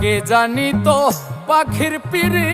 কে জানি পাখির পিড়ি